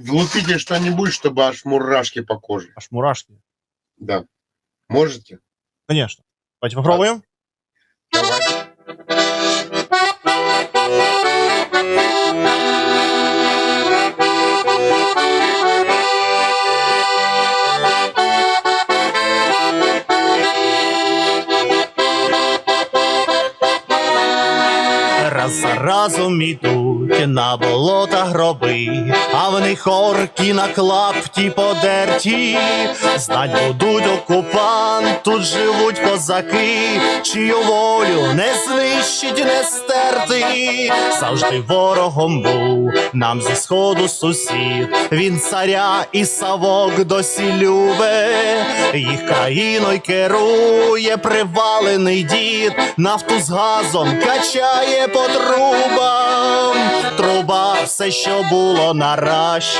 влупите что-нибудь, чтобы аж мурашки по коже. Аж мурашки. Да. Можете? Конечно. Давайте попробуем. Давай. Раз за разом ідуть на болота гроби, а в них орки на клапті подерті. Знать будуть окупант, тут живуть козаки, чию волю не знищить, не стерти. Завжди ворогом був нам зі сходу сусід. Він царя і савок досі любе, їх країною керує привалений дід, нафту з газом качає по трубам. Все, що було на раш.